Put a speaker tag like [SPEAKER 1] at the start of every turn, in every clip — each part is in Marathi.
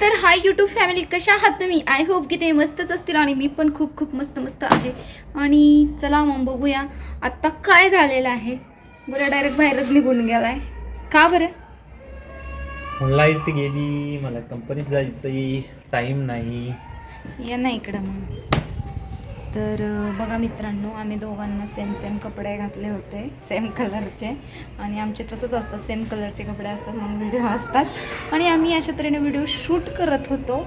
[SPEAKER 1] तर हाय यूट्यूब फॅमिली कशा आहात तुम्ही? आय होप की ते मस्तच असतील आणि मी पण खूप खूप मस्त मस्त आहे. आणि चला मग बघूया आत्ता काय झालेलं आहे? बरं डायरेक्ट बाहेरच निघून गेलाय. का बरं?
[SPEAKER 2] लाइट गेली मला कंपनीत जायचंय टाईम नाही.
[SPEAKER 1] या ना इकडं मग. तर बघा मित्रांनो आम्ही दोघांना सेम सेम कपडे घातले होते सेम कलरचे आणि आमचे तसंच असतं सेम कलरचे कपडे असतात मग व्हिडिओ असतात. आणि आम्ही अशा तऱ्हेने व्हिडिओ शूट करत होतो.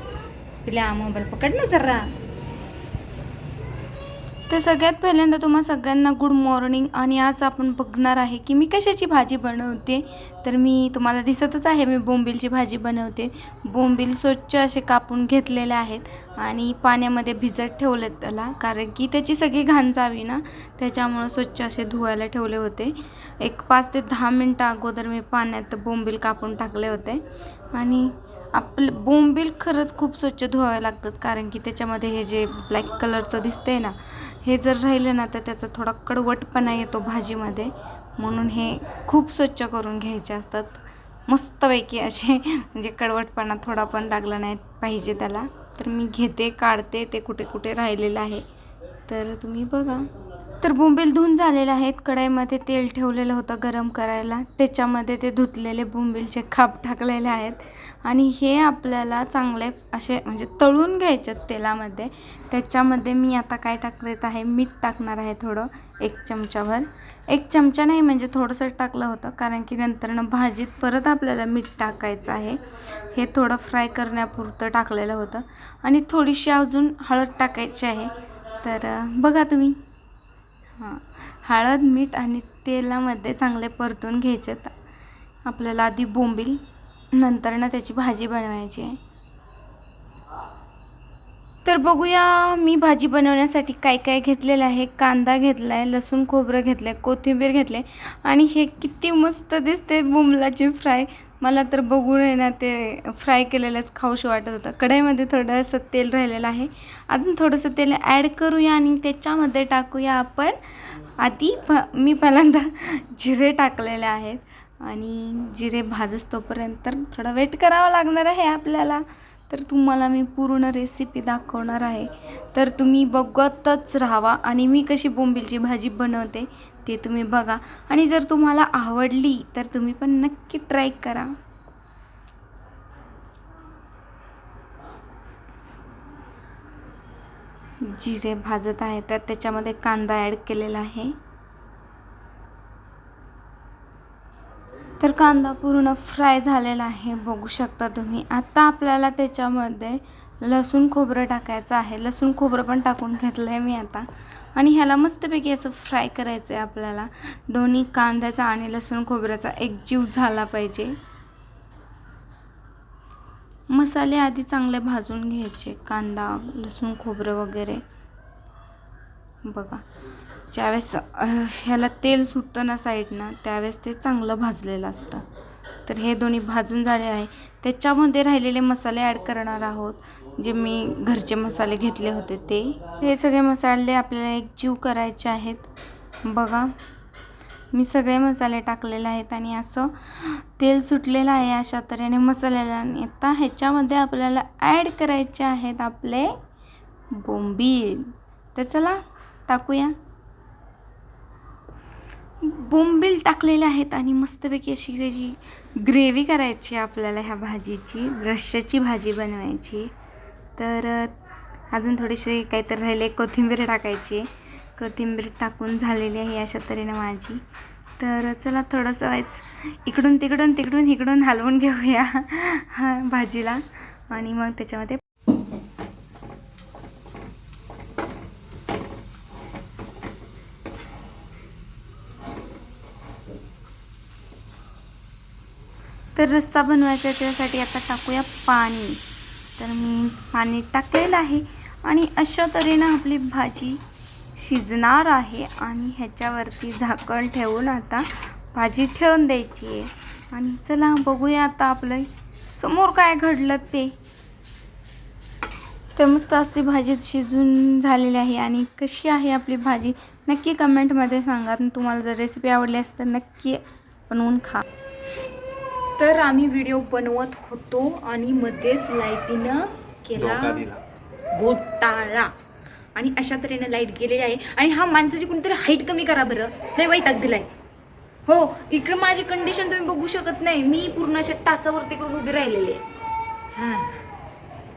[SPEAKER 1] तिला मोबाईल पकड ना जरा. तर सगळ्यात पहिल्यांदा तुम्हा सगळ्यांना गुड मॉर्निंग आणि आज आपण बघणार आहे की मी कशाची भाजी बनवते. तर मी तुम्हाला दिसतच आहे मी बोंबीलची भाजी बनवते. बोंबील स्वच्छ असे कापून घेतलेले आहेत आणि पाण्यामध्ये भिजत ठेवलेत त्याला कारण की त्याची सगळी घाण जावी ना त्याच्यामुळं स्वच्छ असे धुवायला ठेवले होते. एक पाच ते दहा मिनटं अगोदर मी पाण्यात बोंबील कापून टाकले होते. आणि आपलं बोंबील खरंच खूप स्वच्छ धुवावे लागतात कारण की त्याच्यामध्ये हे जे ब्लॅक कलरचं दिसतंय ना हे जर राहिलं ना तर त्याचा थोडा कडवटपणा येतो भाजीमध्ये. म्हणून हे खूप स्वच्छ करून घ्यायचे असतात. मस्तपैकी असे म्हणजे कडवटपणा थोडा पण लागला नाही पाहिजे त्याला. तर मी घेते काढते ते कुठे कुठे राहिलेलं आहे. तर तुम्ही बघा. तर बोंबील धुवून झालेले आहेत. कढईमध्ये तेल ठेवलेलं होतं गरम करायला. त्याच्यामध्ये ते धुतलेले बोंबीलचे खाप टाकलेले आहेत. आणि हे आपल्याला चांगले असे म्हणजे तळून घ्यायचे तेलामध्ये. त्याच्यामध्ये मी आता काय टाकत आहे? मीठ टाकणार आहे थोडं. एक चमचाभर. एक चमचा नाही म्हणजे थोडंसं टाकलं होतं. कारण की नंतरनं भाजीत परत आपल्याला मीठ टाकायचं आहे. हे थोडं फ्राय करण्यापुरतं टाकलेलं होतं. आणि थोडीशी अजून हळद टाकायची आहे. तर बघा तुम्ही. हां. हळद मीठ आणि तेलामध्ये चांगले परतून घ्यायचे. आपल्याला आधी बोंबील नंतर ना त्याची भाजी बनवायची आहे. तर बघूया मी भाजी बनवण्यासाठी काय काय घेतलेलं आहे. कांदा घेतला आहे लसूण खोबरं घेतलं आहे कोथिंबीर घेतले आणि हे किती मस्त दिसते बोंबलाचे फ्राय. मला तर बघून आहे ना ते फ्राय केलेलंच खाऊशी वाटत होतं. कढईमध्ये थोडंसं तेल राहिलेलं आहे. अजून थोडंसं तेल ॲड करूया आणि त्याच्यामध्ये टाकूया आपण आधी प मी पहिल्यांदा जिरे टाकलेले आहेत. आणि जिरे भाजस तोपर्यंत तर थोडा वेट करावा लागणार आहे आपल्याला. तर तुम्हाला मी पूर्ण रेसिपी दाखवणार आहे. तर तुम्ही बघतच राहावा. आणि मी कशी बोंबीलची भाजी बनवते ते तुम्ही बघा. आणि जर तुम्हाला आवडली तर तुम्ही पण नक्की ट्राय करा. जिरे भाजत आहे तर त्याच्यामध्ये कांदा ॲड केलेला आहे. तर कांदा पूर्ण फ्राय झालेला आहे बघू शकता तुम्ही. आता आपल्याला त्याच्यामध्ये लसूण खोबरं टाकायचं आहे. लसूण खोबरं पण टाकून घेतलं आहे मी आता. आणि ह्याला मस्तपैकी असं फ्राय करायचं आहे आपल्याला. दोन्ही कांद्याचा आणि लसूण खोबऱ्याचा एकजीव झाला पाहिजे. मसाले आधी चांगले भाजून घ्यायचे. कांदा लसूण खोबरं वगैरे. बघा. ज्यावेळेस ह्याला तेल सुटतं ना साईडनं त्यावेळेस ते चांगलं भाजलेलं असतं. तर हे दोन्ही भाजून झाले आहे. त्याच्यामध्ये राहिलेले मसाले ॲड करणार आहोत. जे मी घरचे मसाले घेतले होते ते. हे सगळे मसाले आपल्याला एक जीव करायचे आहेत. बघा. मी सगळे मसाले टाकलेले आहेत आणि असं तेल सुटलेलं आहे अशा तऱ्हेने मसाल्याला आणि आता ह्याच्यामध्ये आपल्याला ॲड करायचे आहेत आपले बोंबील. तर चला टाकूया. बोंबील टाकलेले आहेत आणि मस्तपैकी अशी त्याची ग्रेव्ही करायची आहे आपल्याला ह्या भाजीची रश्श्याची भाजी बनवायची. तर अजून थोडीशी काहीतरी राहिले कोथिंबीर टाकायची. कोथिंबीर टाकून झालेली आहे अशा तऱ्हेनं माझी. तर चला थोडंसं व्हायच इकडून तिकडून तिकडून इकडून हलवून घेऊया हा भाजीला. आणि मग त्याच्यामध्ये तर रस्सा बनवायचा आहे त्यासाठी आता टाकूया पाणी. तर मी पाणी टाकलेलं आहे आणि अशा तऱ्हेनं आपली भाजी शिजणार आहे आणि ह्याच्यावरती झाकण ठेवून आता भाजी ठेवून द्यायची आहे. आणि चला बघूया आता आपलं समोर काय घडलं ते. तर मस्त अशी भाजी शिजून झालेली आहे आणि कशी आहे आपली भाजी नक्की कमेंटमध्ये सांगा. आणि तुम्हाला जर रेसिपी आवडली असेल तर नक्की बनवून खा. तर आम्ही व्हिडिओ बनवत होतो आणि मध्येच लाईटीनं केला घोटाळा. आणि अशा तऱ्हेने लाइट गेलेली आहे. आणि हा माणसाची कोणतरी हाईट कमी करा बरं. लय वैताग दिलाय. हो इकडे माझी कंडिशन तुम्ही बघू शकत नाही. मी पूर्ण अशा टाचावरती करून उभी राहिलेली आहे. हां.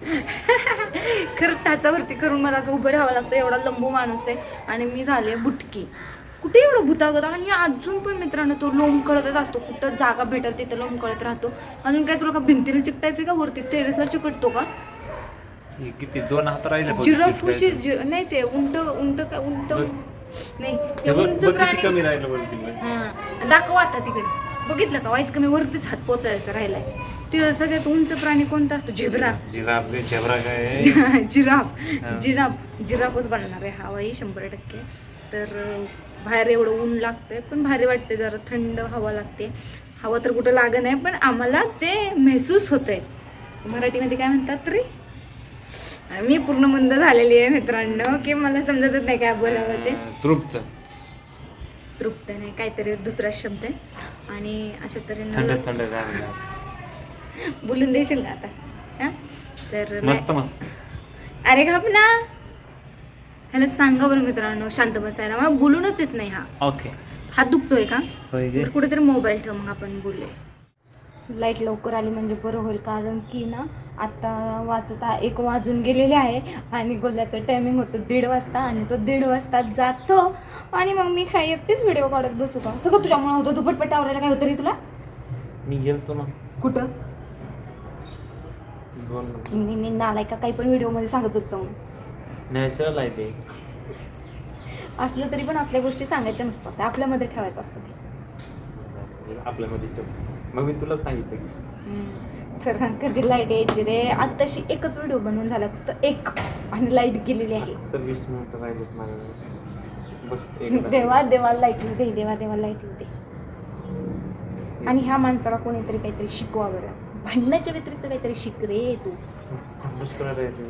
[SPEAKER 1] खरं टाचावरती करून मला असं उभं राहावं लागतं. एवढा लंबू माणूस आहे. आणि मी झाले बुटकी. कुठे एवढं भुतागत? आणि अजून पण मित्रांनो तो लोंबकळतच असतो. कुठं जागा भेटेल तिथं लोंबकळत राहतो. अजून काय तुला का भिंतीला चिकटायचं का वरती? टेरेसला चिकटतो का?
[SPEAKER 2] हे किती? दोन हात राहिले बघ,
[SPEAKER 1] जिराफोशी
[SPEAKER 2] चिटकायचे.
[SPEAKER 1] जि- नाही ते उंट उंट काय उंट. नाही ते
[SPEAKER 2] हे
[SPEAKER 1] उंच प्राणी. हा दाखव आता तिकडे. बघितलं का? वाईच कमी वरतीच हात पोचायचं राहिलाय. ते सगळ्यात उंच प्राणी कोणता असतो? झेब्रा.
[SPEAKER 2] जिराफ काय झेब्रा काय?
[SPEAKER 1] जिराफ.
[SPEAKER 2] हा.
[SPEAKER 1] जिराफ. जिराफच बनणार आहे हवाई शंभर टक्के. तर बाहेर एवढं ऊन लागतंय पण भारी वाटते जरा थंड हवा लागते. हवा तर कुठं लाग नाही पण आम्हाला ते महसूस होतंय. मराठीमध्ये काय म्हणतात तरी? मी पूर्ण मंद झालेली आहे मित्रांनो की मला समजतच नाही काय बोलावं ते.
[SPEAKER 2] तृप्त.
[SPEAKER 1] तृप्त नाही काहीतरी दुसरा शब्द आहे. आणि अशा तऱ्हेनं. बोलून देशील का आता? हा? तर
[SPEAKER 2] मस्त मस्त.
[SPEAKER 1] अरे घाप ना! ह्याला सांगा बरं मित्रांनो शांत बसायला. मला बोलूनच देत नाही हा.
[SPEAKER 2] ओके
[SPEAKER 1] हात दुखतोय का. तर कुठेतरी मोबाईल ठेव मग आपण बोलूया. लाइट लवकर आली म्हणजे बरं होईल कारण की ना आता वाजत आहे- एक वाजून गेलेले आहे आणि गोल्याचं टायमिंग होतं दीड वाजता आणि तो दीड वाजता जातो. आणि मग मी काय एकटीच व्हिडिओ काढत बसू का? सगळं तुझ्यामुळे होतं दुपटपट आवरायला काय होतं रे तुला?
[SPEAKER 2] मी गेलतो ना.
[SPEAKER 1] कुठं? मी मी नालाय का काही पण व्हिडिओमध्ये सांगतच जाऊन
[SPEAKER 2] नॅचरल आहे ते.
[SPEAKER 1] असलं तरी पण असल्या गोष्टी सांगायच्या नसतात. त्या आपल्यामध्ये ठेवायचं असतं ते.
[SPEAKER 2] आपल्यामध्ये ठेव. मग मी तुला सांगितलं की
[SPEAKER 1] हम्म. तर कधी लाइट यायची रे? आत्ताशी एकच व्हिडिओ बनवून झाला. फक्त एक आणि लाइट गेलेली आहे.
[SPEAKER 2] तर वीस मिनिटं राहिलेत माझ्या बघ एकदा.
[SPEAKER 1] देवा देवा लाइट येऊ दे देवा देवा लाइट येऊ दे. आणि ह्या माणसाला कोणीतरी काहीतरी शिकवा बरं. भांडण्याच्या व्यतिरिक्त काहीतरी शिक रे तू.
[SPEAKER 2] मुस्कुरा राहायचं.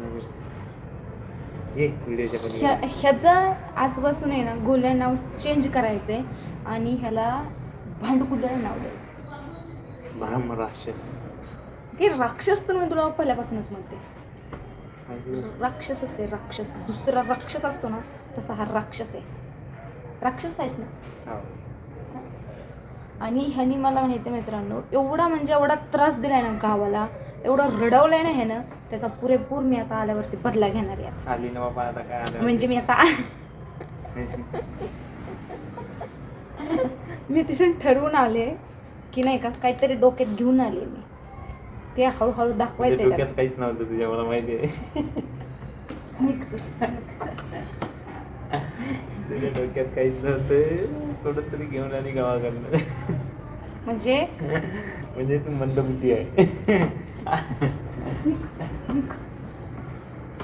[SPEAKER 2] ये व्हिडिओच्या खाली.
[SPEAKER 1] ह्या ह्याचं आजपासून आहे ना गोल्या नाव चेंज करायचं आहे आणि ह्याला भांडकुदळ नाव द्यायचं
[SPEAKER 2] ब्रह्म राक्षस
[SPEAKER 1] ते राक्षस पण मी तुला पहिल्यापासूनच म्हणते? राक्षसच आहे राक्षस दुसरा राक्षस असतो ना तसा हा राक्षस आहे राक्षस आहेस ना
[SPEAKER 2] हो.
[SPEAKER 1] आणि ह्यानी मला माहिती आहे मित्रांनो एवढा म्हणजे एवढा त्रास दिलाय ना गावाला एवढं रडवलंय ना ह्यानं त्याचा पुरेपूर मी आता आल्यावरती बदला घेणार आहे आता.
[SPEAKER 2] आली ना बाबा आता काय आलं
[SPEAKER 1] म्हणजे मी आता मी तिथून ठरवून आले की नाही का काहीतरी डोक्यात घेऊन आले मी. ते हळूहळू दाखवायचं
[SPEAKER 2] डोक्यात काहीच नव्हतं तुझ्या मला माहिती आहे. तुझ्या डोक्यात काहीच नव्हतं. थोडं तरी घेऊन आली गावाकडनं.
[SPEAKER 1] म्हणजे?
[SPEAKER 2] म्हणजे तू मंदबुद्धी आहे.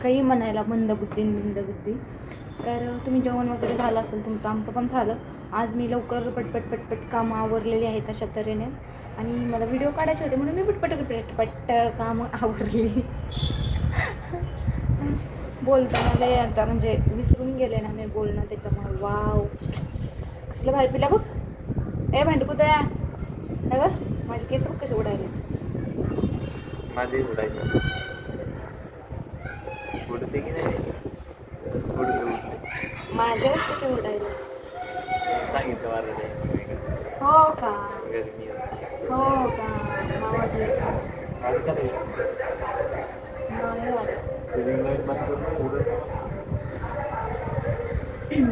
[SPEAKER 1] काही म्हणायला मंदबुद्धी मंदबुद्धी तर तुम्ही जेवण वगैरे झालं असेल तुमचं आमचं पण झालं. आज मी लवकर पटपट पटपट कामं आवरलेली आहेत अशा तऱ्हेने. आणि मला व्हिडिओ काढायचे होते म्हणून मी पटपट पटपट कामं आवरली. बोलता मला आता म्हणजे विसरून गेले ना मी बोलणं त्याच्यामुळे. वाव. कसलं बाहेर पिला बघ. ए भांडकुतळ्या. हे बघ माझे केस बघ कसे उडायले
[SPEAKER 2] माझे उडायचं. उडते की नाही? उडते उडते.
[SPEAKER 1] माझ्यावर कसे उडायले
[SPEAKER 2] सांगितलं मला.
[SPEAKER 1] हो का?
[SPEAKER 2] गरमी.
[SPEAKER 1] हो का?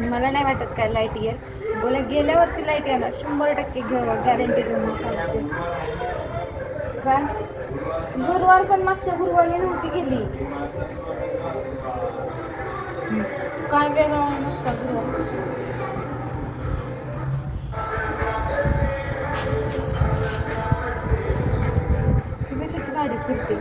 [SPEAKER 1] मला? नाही वाटत. काय लाइट येईल. बोला गेल्यावरती लाइट येणार. शंभर टक्के गॅरंटी देऊन काय गुरुवार पण मागच्या गुरुवारी नव्हती गेली. काय वेगळं आहे मागचा गुरुवार? कशाची गाडी फिरते?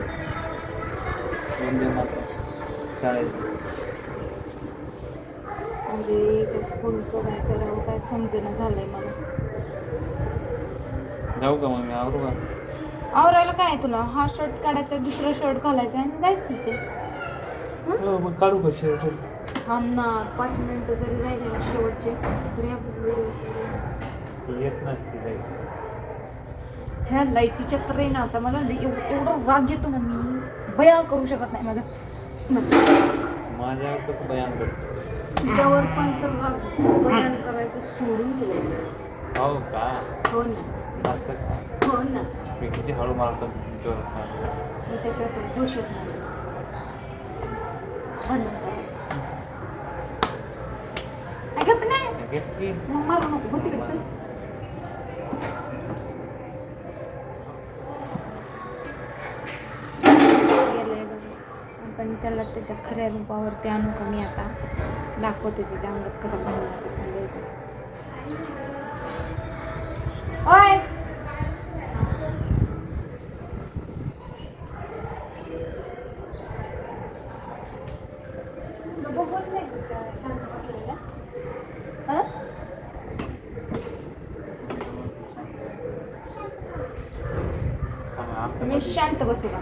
[SPEAKER 1] म्हणजे त्या स्कूलचं काय करावं काय समजेना झालंय मला.
[SPEAKER 2] जाऊ का मग मी आवरू का?
[SPEAKER 1] आवरायला काय आहे तुला? हा शर्ट काढायचा दुसरा शर्ट घालायचा आणि जायचं ते
[SPEAKER 2] हो, मग काढू का शेवट
[SPEAKER 1] थांब ना पाच मिनिटं जरी राहिले ना शेवटचे तरी आपण
[SPEAKER 2] येत नसती काही
[SPEAKER 1] ह्या लाईटीच्या तर आहे ना आता मला लई एव- एवढा राग येतो ना मी. बया करू शकत नाही माझा. माझा-
[SPEAKER 2] माझ्यावर कसं बयान करतो?
[SPEAKER 1] तुझ्यावर पण तर राग बयान करायचं सोडून दिलंय.
[SPEAKER 2] हो का?
[SPEAKER 1] हो ना.
[SPEAKER 2] असं का?
[SPEAKER 1] हो ना.
[SPEAKER 2] मी किती हळू मारतो तिच्यावर
[SPEAKER 1] मी त्याच्यावर तर खुश होत. नाही भांडण करायचं. ऐका पण नाही.
[SPEAKER 2] की?
[SPEAKER 1] मग मारू नको हो तिकडे चल. गेलंय बघा. पण त्याला त्याच्या खऱ्या रूपावरती आणू का मी आता? दाखवते त्याच्या अंगात कसं भांडणाचं खाल्लंय ते. ओय तुला बघवत नाही का शांत बसलेला हा मी शांत बसू का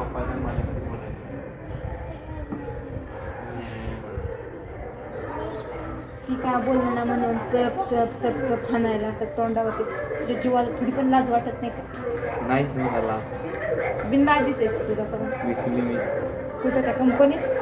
[SPEAKER 1] ती काय बोलणं ना म्हणून चप चप चप चप हाणायला असं तोंडावरती तुझ्या जीवाला थोडी पण लाज वाटत नाही का?
[SPEAKER 2] नाहीच मला लाच
[SPEAKER 1] बिनलाजीच आहेस तुझा सगळं
[SPEAKER 2] विकली मी.
[SPEAKER 1] कुठं त्या कंपनीत?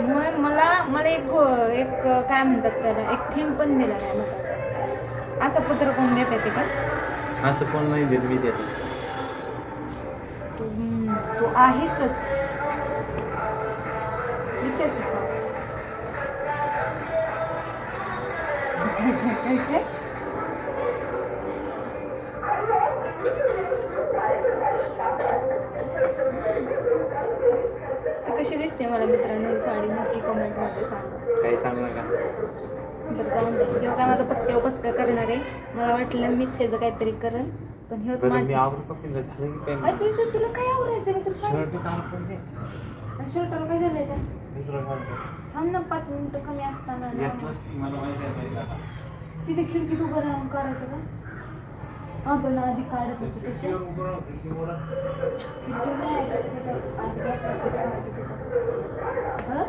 [SPEAKER 1] मग मला मला एक गो- एक काय म्हणतात त्याला एक थेंब पण दिला नाही मताचा असं पत्र कोण देत ते का?
[SPEAKER 2] असं कोण नाही देत मी देत.
[SPEAKER 1] तू तू आहेसच. विचार की काय? काय काय काय ती कशी दिसते मला मित्रांनो ही साडी? नक्की कमेंटमध्ये सांगा.
[SPEAKER 2] काही सांग नका.
[SPEAKER 1] तर जाऊन दे ह्यो काय माझा पचका पचका करणार आहे. मला वाटलं मीच ह्याचं काहीतरी करेन पण ह्योच
[SPEAKER 2] बरं, मी नाही? झालं की काय
[SPEAKER 1] तुला काय आवडायचं रे तुला
[SPEAKER 2] शर्ट काढतो ते
[SPEAKER 1] आणि शर्टाला काय झालंय का
[SPEAKER 2] दुसरं काढतो
[SPEAKER 1] थांब ना पाच मिनिटं कमी असताना ना.
[SPEAKER 2] मला माहिती आहे.
[SPEAKER 1] तिथे खिडकीत उभं राहून काढायचं का? आपण आधी काढत होतो तसे हं?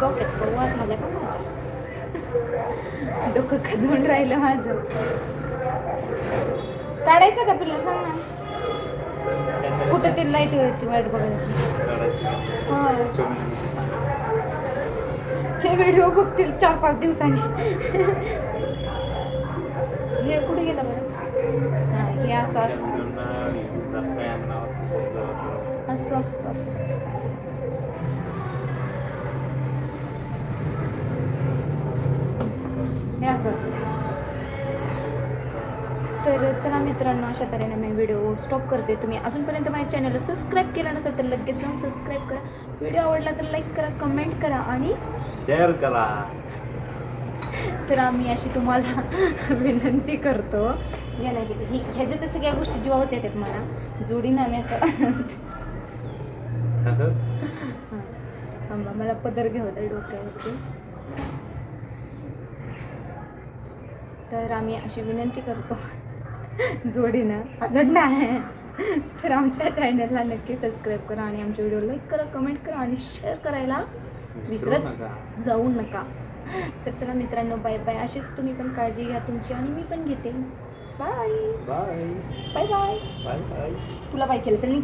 [SPEAKER 1] डोक्यात कव्वा झाला का माझ्या? डोकं खजवून राहिलं माझं. काढायचं का पिल्ला? सांग ना. कुठं ते लाइट वाईट बघायची? हा. ते व्हिडिओ बघतील चार पाच दिवसांनी. हे कुठे गेलं बरं? हां हे असं असं असं असतं असं. हे असं असतं. तर चला मित्रांनो अशा तऱ्हेने मी व्हिडिओ स्टॉप करते. तुम्ही अजूनपर्यंत माझ्या चॅनलला सबस्क्राईब केलं नसेल तर लगेच जाऊन सबस्क्राईब करा. व्हिडिओ आवडला तर लाईक करा कमेंट करा आणि
[SPEAKER 2] शेअर करा.
[SPEAKER 1] तर आम्ही अशी तुम्हाला विनंती करतो. या नाही की ही ह्याच्या तर सगळ्या गोष्टी जीवावच येतात मला. जोडीनं आम्ही असं हां. थांबा मला पदर घेऊ दे डोक्यावरती. तर आम्ही अशी विनंती करतो. जोडीनं. अजून नाही. तर आमच्या चॅनलला नक्की सबस्क्राईब करा आणि आमचे व्हिडिओ लाईक करा कमेंट करा आणि शेअर करायला
[SPEAKER 2] विसरू
[SPEAKER 1] विसरत
[SPEAKER 2] नका.
[SPEAKER 1] जाऊ नका. तर चला मित्रांनो बाय बाय अशीच तुम्ही पण काळजी घ्या तुमची आणि मी पण घेते. Bye
[SPEAKER 2] bye
[SPEAKER 1] bye bye
[SPEAKER 2] bye bye
[SPEAKER 1] तुला बाय केलं चल निघ.